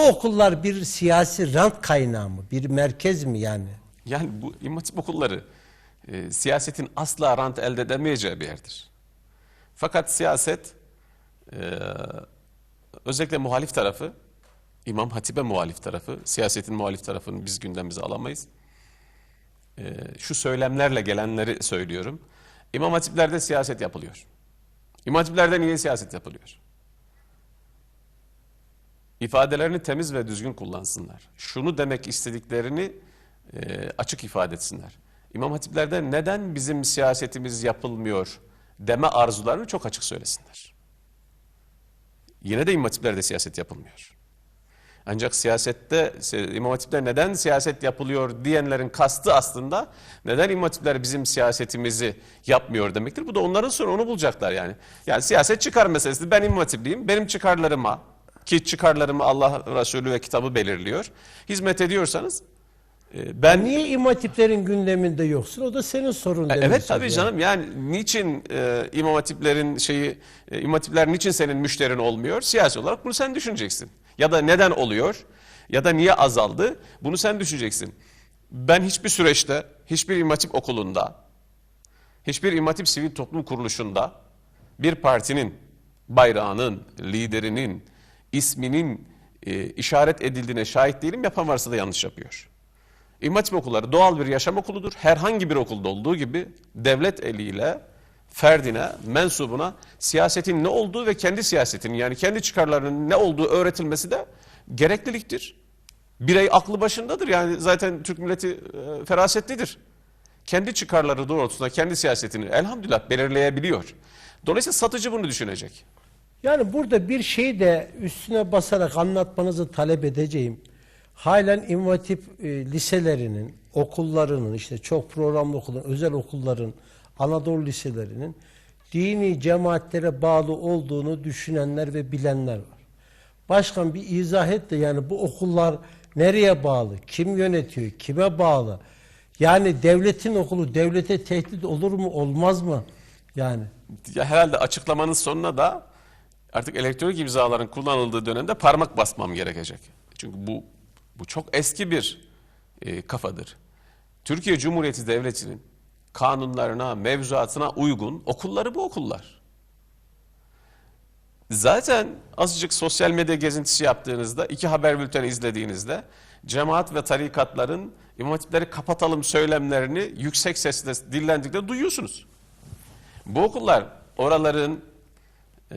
Bu okullar bir siyasi rant kaynağı mı? Bir merkez mi yani? Yani bu İmam okulları e, siyasetin asla rant elde edemeyeceği bir yerdir. Fakat siyaset e, özellikle muhalif tarafı, İmam Hatip'e muhalif tarafı, siyasetin muhalif tarafını biz gündemimize alamayız. E, şu söylemlerle gelenleri söylüyorum. İmam Hatip'lerde siyaset yapılıyor. İmam Hatip'lerde niye siyaset yapılıyor? İfadelerini temiz ve düzgün kullansınlar. Şunu demek istediklerini e, açık ifade etsinler. İmam Hatiplerde neden bizim siyasetimiz yapılmıyor deme arzularını çok açık söylesinler. Yine de İmam Hatiplerde siyaset yapılmıyor. Ancak siyasette İmam Hatipler neden siyaset yapılıyor diyenlerin kastı aslında neden İmam Hatipler bizim siyasetimizi yapmıyor demektir. Bu da onların sonra onu bulacaklar yani. Yani siyaset çıkar meselesi. Ben İmam Hatipliyim. Benim çıkarlarıma ki çıkarlarımı Allah Resulü ve kitabı belirliyor. Hizmet ediyorsanız e, ben Niye imam hatiplerin gündeminde yoksun? O da senin sorun. E, Evet tabii yani. canım yani niçin e, İmam Hatiplerin şeyi e, İmam Hatipler niçin senin müşterin olmuyor? Siyasi olarak bunu sen düşüneceksin. Ya da neden oluyor? Ya da niye azaldı? Bunu sen düşüneceksin. Ben hiçbir süreçte hiçbir İmam Hatip okulunda hiçbir İmam Hatip sivil toplum kuruluşunda bir partinin bayrağının, liderinin, isminin e, işaret edildiğine şahit değilim. Yapan varsa da yanlış yapıyor. İmam okulları doğal bir yaşam okuludur. Herhangi bir okulda olduğu gibi devlet eliyle ferdine, mensubuna siyasetin ne olduğu ve kendi siyasetinin yani kendi çıkarlarının ne olduğu öğretilmesi de gerekliliktir. Birey aklı başındadır yani zaten Türk milleti e, ferasetlidir. Kendi çıkarları doğrultusunda kendi siyasetini elhamdülillah belirleyebiliyor. Dolayısıyla satıcı bunu düşünecek. Yani burada bir şey de üstüne basarak anlatmanızı talep edeceğim. Halen Hatip e, liselerinin, okullarının, işte çok programlı okulların, özel okulların, Anadolu liselerinin dini cemaatlere bağlı olduğunu düşünenler ve bilenler var. Başkan bir izah et de yani bu okullar nereye bağlı, kim yönetiyor, kime bağlı? Yani devletin okulu devlete tehdit olur mu, olmaz mı? Yani Ya herhalde açıklamanın sonuna da artık elektronik imzaların kullanıldığı dönemde parmak basmam gerekecek. Çünkü bu bu çok eski bir e, kafadır. Türkiye Cumhuriyeti Devleti'nin kanunlarına, mevzuatına uygun okulları bu okullar. Zaten azıcık sosyal medya gezintisi yaptığınızda, iki haber bülteni izlediğinizde cemaat ve tarikatların imam hatipleri kapatalım söylemlerini yüksek sesle dillendikleri duyuyorsunuz. Bu okullar oraların e,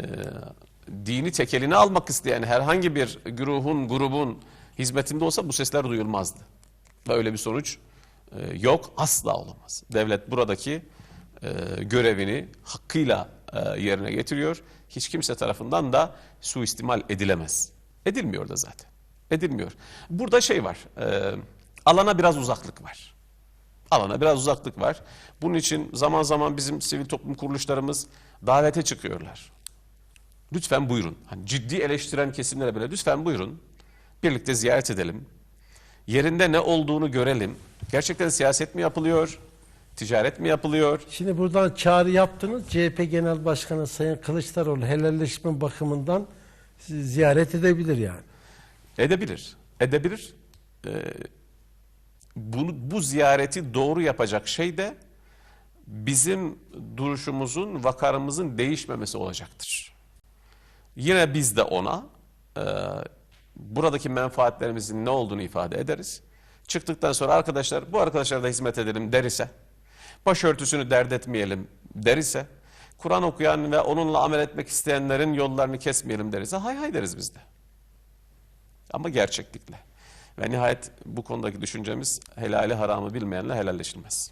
dini tekelini almak isteyen herhangi bir güruhun, grubun hizmetinde olsa bu sesler duyulmazdı. Ve öyle bir sonuç e, yok, asla olamaz. Devlet buradaki e, görevini hakkıyla e, yerine getiriyor. Hiç kimse tarafından da suistimal edilemez. Edilmiyor da zaten. Edilmiyor. Burada şey var, e, alana biraz uzaklık var alana biraz uzaklık var. Bunun için zaman zaman bizim sivil toplum kuruluşlarımız davete çıkıyorlar. Lütfen buyurun. Hani ciddi eleştiren kesimlere bile lütfen buyurun. Birlikte ziyaret edelim. Yerinde ne olduğunu görelim. Gerçekten siyaset mi yapılıyor? Ticaret mi yapılıyor? Şimdi buradan çağrı yaptınız. CHP Genel Başkanı Sayın Kılıçdaroğlu helalleşme bakımından ziyaret edebilir yani. Edebilir. Edebilir. Ee, bunu, bu ziyareti doğru yapacak şey de bizim duruşumuzun, vakarımızın değişmemesi olacaktır. Yine biz de ona e, buradaki menfaatlerimizin ne olduğunu ifade ederiz. Çıktıktan sonra arkadaşlar bu arkadaşlara da hizmet edelim der ise, başörtüsünü dert etmeyelim der ise, Kur'an okuyan ve onunla amel etmek isteyenlerin yollarını kesmeyelim der ise hay hay deriz biz de. Ama gerçeklikle. Ve nihayet bu konudaki düşüncemiz helali haramı bilmeyenle helalleşilmez.